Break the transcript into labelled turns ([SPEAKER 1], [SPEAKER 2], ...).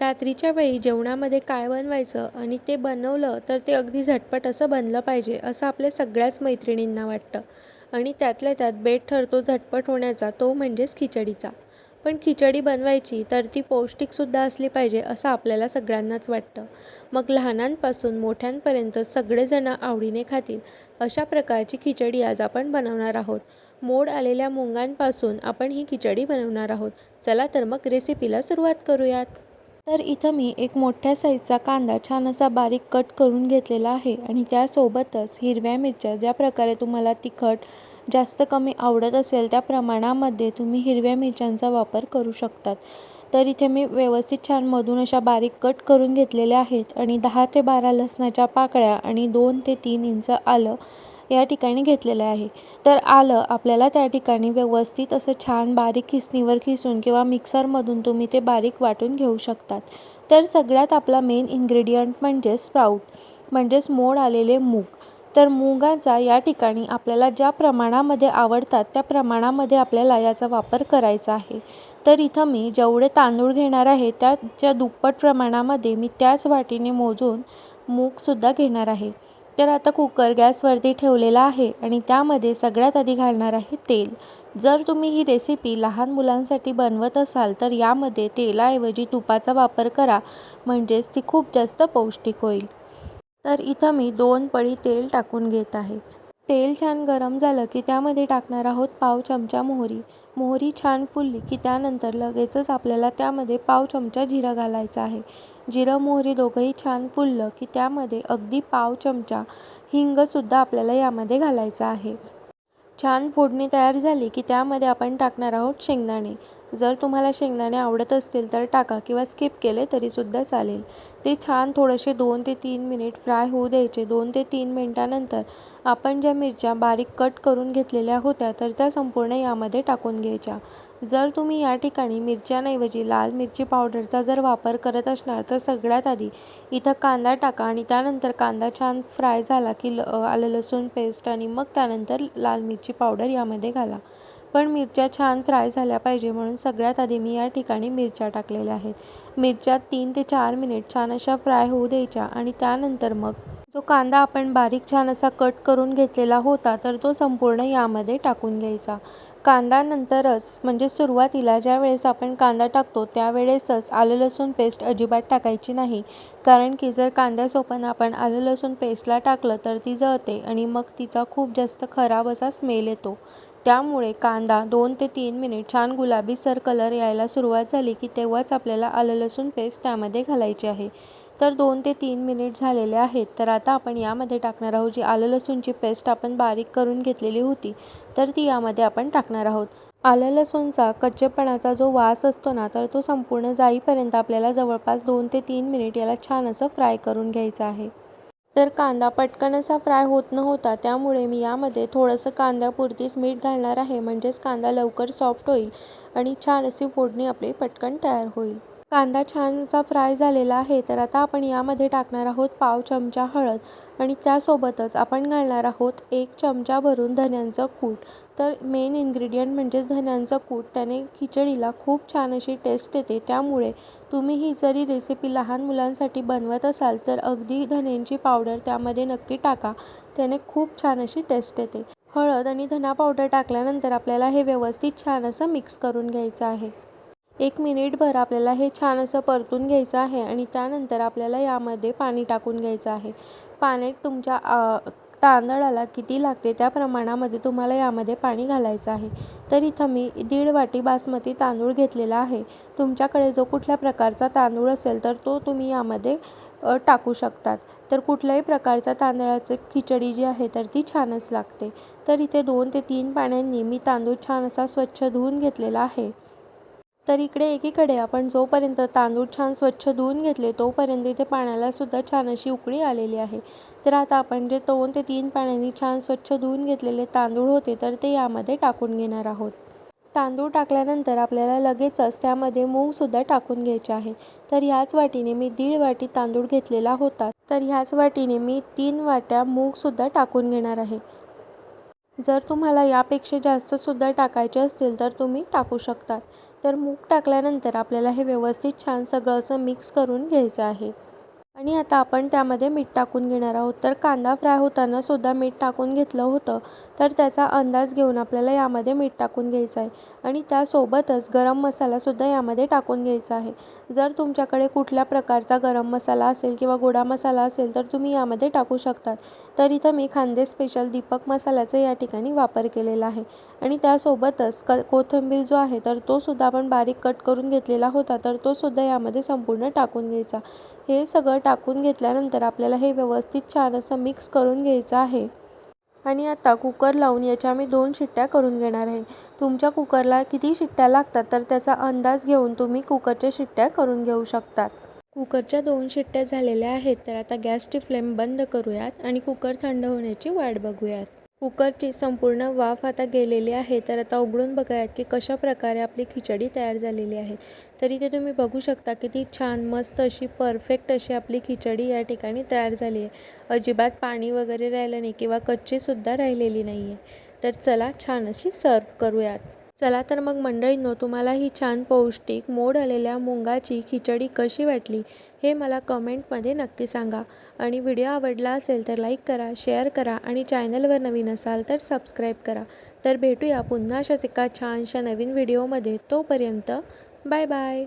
[SPEAKER 1] रात्रीच्या वेळी जेवणामध्ये काय बनवायचं आणि ते बनवलं तर ते अगदी झटपट असं बनलं पाहिजे असं आपल्या सगळ्याच मैत्रिणींना वाटतं. आणि त्यातल्या त्यात बेट ठरतो झटपट होण्याचा तो म्हणजेच खिचडीचा. पण खिचडी बनवायची तर ती पौष्टिकसुद्धा असली पाहिजे असं आपल्याला सगळ्यांनाच वाटतं. मग लहानांपासून मोठ्यांपर्यंत सगळेजणं आवडीने खातील अशा प्रकारची खिचडी आज आपण बनवणार आहोत. मोड आलेल्या मुंगांपासून आपण ही खिचडी बनवणार आहोत. चला तर मग रेसिपीला सुरुवात करूयात. तर इथं मी एक मोठ्या साईजचा कांदा छान असा बारीक कट करून घेतलेला आहे आणि त्यासोबतच हिरव्या मिरच्या ज्या प्रकारे तुम्हाला तिखट जास्त कमी आवडत असेल त्या प्रमाणामध्ये तुम्ही हिरव्या मिरच्यांचा वापर करू शकतात. तर इथे मी व्यवस्थित छान मधून अशा बारीक कट करून घेतलेल्या आहेत आणि दहा ते बारा लसणाच्या पाकळ्या आणि दोन ते तीन इंच आलं या ठिकाणी घेतलेलं आहे. तर आलं आपल्याला त्या ठिकाणी व्यवस्थित असं छान बारीक खिसणीवर खिसून किंवा मिक्सरमधून तुम्ही ते बारीक वाटून घेऊ शकतात. तर सगळ्यात आपला मेन इन्ग्रेडियंट म्हणजे स्प्राऊट म्हणजेच मोड आलेले मूग. तर मुगाचा या ठिकाणी आपल्याला ज्या प्रमाणामध्ये आवडतात त्या प्रमाणामध्ये आपल्याला याचा वापर करायचा आहे. तर इथं मी जेवढे तांदूळ घेणार आहे त्याच्या दुप्पट प्रमाणामध्ये मी त्याच वाटीने मोजून मूगसुद्धा घेणार आहे. तर आता कुकर गॅसवरती ठेवलेला आहे आणि त्यामध्ये सगळ्यात आधी घालणार आहे तेल. जर तुम्ही ही रेसिपी लहान मुलांसाठी बनवत असाल तर यामध्ये तेलाऐवजी तुपाचा वापर करा म्हणजेच ती खूप जास्त पौष्टिक होईल. तर इथं मी दोन पळी तेल टाकून घेत आहे. तेल छान गरम झालं की त्यामध्ये टाकणार आहोत पाव चमचा मोहरी. मोहरी छान फुलली की त्यानंतर लगेचच आपल्याला त्यामध्ये पाव चमचा जिरं घालायचं आहे. जिरं मोहरी दोघंही छान फुललं की त्यामध्ये अगदी पाव चमचा हिंगसुद्धा आपल्याला यामध्ये घालायचं आहे. छान फोडणी तयार झाली की त्यामध्ये आपण टाकणार आहोत शेंगदाणे. जर तुम्हाला शेंगदाणे आवडत असतील तर टाका किंवा स्किप केले तरीसुद्धा चालेल. ते छान थोडेसे दोन ते तीन मिनिट फ्राय होऊ द्यायचे. दोन ते तीन मिनटानंतर आपण ज्या मिरच्या बारीक कट करून घेतलेल्या होत्या तर त्या संपूर्ण यामध्ये टाकून घ्यायच्या. जर तुम्ही या ठिकाणी मिरच्यांऐवजी लाल मिरची पावडरचा जर वापर करत असणार तर सगळ्यात आधी इथं कांदा टाका आणि त्यानंतर कांदा छान फ्राय झाला की ल आलं लसूण पेस्ट आणि मग त्यानंतर लाल मिरची पावडर यामध्ये घाला. पण मिरच्या छान फ्राय झाल्या पाहिजे म्हणून सगळ्यात आधी मी या ठिकाणी मिरच्या टाकलेल्या आहेत. मिरच्या तीन ते चार मिनिट छान अशा फ्राय होऊ द्यायच्या आणि त्यानंतर मग जो कांदा आपण बारीक छान असा कट करून घेतलेला होता तर तो संपूर्ण यामध्ये टाकून घ्यायचा. कांदा नंतरच म्हणजे सुरुवातीला ज्या वेळेस आपण कांदा टाकतो त्यावेळेसच आलं लसूण पेस्ट अजिबात टाकायची नाही. कारण की जर कांद्यासोबत आपण आलं लसूण पेस्टला टाकलं तर ती जळते आणि मग तिचा खूप जास्त खराब असा स्मेल येतो. त्यामुळे कांदा दोन ते तीन मिनिट छान गुलाबीसर कलर यायला सुरुवात झाली की तेव्हाच आपल्याला आलं लसूण पेस्ट त्यामध्ये घालायची आहे. तर दोन ते तीन मिनिट झालेले आहेत तर आता आपण यामध्ये टाकणार आहोत जी आलं लसूणची पेस्ट आपण बारीक करून घेतलेली होती तर ती यामध्ये आपण टाकणार आहोत. आलं लसूणचा कच्चेपणाचा जो वास असतो ना तर तो संपूर्ण जाईपर्यंत आपल्याला जवळपास दोन ते तीन मिनिट याला छान असं फ्राय करून घ्यायचं आहे. तर कांदा पटकन असा फ्राय होत नव्हता त्यामुळे मी यामध्ये थोडंसं कांद्यापुरतीच मीठ घालणार आहे. म्हणजेच कांदा लवकर सॉफ्ट होईल आणि छान अशी फोडणी आपली पटकन तयार होईल. कांदा छानचा फ्राय झालेला आहे तर आता आपण यामध्ये टाकणार आहोत पाव चमचा हळद आणि त्यासोबतच आपण घालणार आहोत एक चमचा भरून धन्यांचं कूट. तर मेन इन्ग्रेडियंट म्हणजेच धन्यांचं कूट. त्याने खिचडीला खूप छान अशी टेस्ट येते. त्यामुळे तुम्ही ही जरी रेसिपी लहान मुलांसाठी बनवत असाल तर अगदी धन्यांची पावडर त्यामध्ये नक्की टाका. त्याने खूप छान अशी टेस्ट येते. हळद आणि धना पावडर टाकल्यानंतर आपल्याला हे व्यवस्थित छान असं मिक्स करून घ्यायचं आहे. एक मिनिटभर आपल्याला हे छान असं परतून घ्यायचं आहे आणि त्यानंतर आपल्याला यामध्ये पाणी टाकून घ्यायचं आहे. पाण्यात तुमच्या तांदळाला किती लागते त्या प्रमाणामध्ये तुम्हाला यामध्ये पाणी घालायचं आहे. तर इथं मी दीड वाटी बासमती तांदूळ घेतलेला आहे. तुमच्याकडे जो कुठल्या प्रकारचा तांदूळ असेल तर तो तुम्ही यामध्ये टाकू शकतात. तर कुठल्याही प्रकारच्या तांदळाचं खिचडी जी आहे तर ती छानच लागते. तर इथे दोन ते तीन पाण्यांनी मी तांदूळ छान असा स्वच्छ धुवून घेतलेला आहे. तर इकडे एकीकडे आपण जोपर्यंत तांदूळ छान स्वच्छ धुवून घेतले तोपर्यंत इथे पाण्याला सुद्धा छान अशी उकळी आलेली आहे. तर आता आपण जे दोन ते तीन पाण्याने छान स्वच्छ धुवून घेतलेले तांदूळ होते तर ते यामध्ये टाकून घेणार आहोत. तांदूळ टाकल्यानंतर आपल्याला लगेचच त्यामध्ये मूगसुद्धा टाकून घ्यायचे आहे. तर ह्याच वाटीने मी दीड वाटी तांदूळ घेतलेला होता. तर ह्याच वाटीने मी तीन वाट्या मूगसुद्धा टाकून घेणार आहे. जर तुम्हाला यापेक्षा जास्तसुद्धा टाकायचे असतील तर तुम्ही टाकू शकतात तर मूग टाकल्यानंतर आपल्याला हे व्यवस्थित छान सगळं असं मिक्स करून घ्यायचं आहे. आणि आता आपण त्यामध्ये मीठ टाकून घेणार आहोत. तर कांदा फ्राय होताना सुद्धा मीठ टाकून घेतलं होतं. तर त्याचा अंदाज घेऊन आपल्याला यामध्ये मीठ टाकून घ्यायचं आहे. आणि त्यासोबतच गरम मसालासुद्धा यामध्ये टाकून घ्यायचा आहे. जर तुमच्याकडे कुठल्या प्रकारचा गरम मसाला असेल किंवा गोडा मसाला असेल तर तुम्ही यामध्ये टाकू शकतात. तर इथं मी खांदे स्पेशल दीपक मसाल्याचा या ठिकाणी वापर केलेला आहे. आणि त्यासोबतच क कोथिंबीर जो आहे तर तो सुद्धा आपण बारीक कट करून घेतलेला होता तर तो सुद्धा यामध्ये संपूर्ण टाकून घ्यायचा. हे सगळं टाकून घेतल्यानंतर आपल्याला हे व्यवस्थित छान असं मिक्स करून घ्यायचं आहे. आणि आता कुकर लावून याच्या मी दोन शिट्ट्या करून घेणार आहे. तुमच्या कुकरला किती शिट्ट्या लागतात तर त्याचा अंदाज घेऊन तुम्ही कुकरच्या शिट्ट्या करून घेऊ शकतात. कुकरच्या दोन शिट्ट्या झालेल्या आहेत तर आता गॅसची फ्लेम बंद करूयात आणि कुकर थंड होण्याची वाट बघूयात. कुकरची संपूर्ण वाफ आता गेलेली आहे. तर आता उघडून बघूयात की कशा प्रकारे आपली खिचडी तयार झालेली आहे. तर इथे तुम्ही बघू शकता किती छान मस्त अशी परफेक्ट अशी आपली खिचडी या ठिकाणी तयार झाली आहे. अजिबात पाणी वगैरे राहिलं नाही किंवा कच्चीसुद्धा राहिलेली नाही आहे तर चला छान अशी सर्व करूयात. चला तर मग मंडळींनो तुम्हाला ही छान पौष्टिक मोड आलेल्या मुंगाची खिचडी कशी वाटली हे मला कमेंटमध्ये नक्की सांगा. आणि व्हिडिओ आवडला असेल तर लाईक करा शेअर करा आणि चॅनलवर नवीन असाल तर सबस्क्राईब करा. तर भेटूया पुन्हा अशाच एका छानशा नवीन व्हिडिओमध्ये. तोपर्यंत बाय बाय.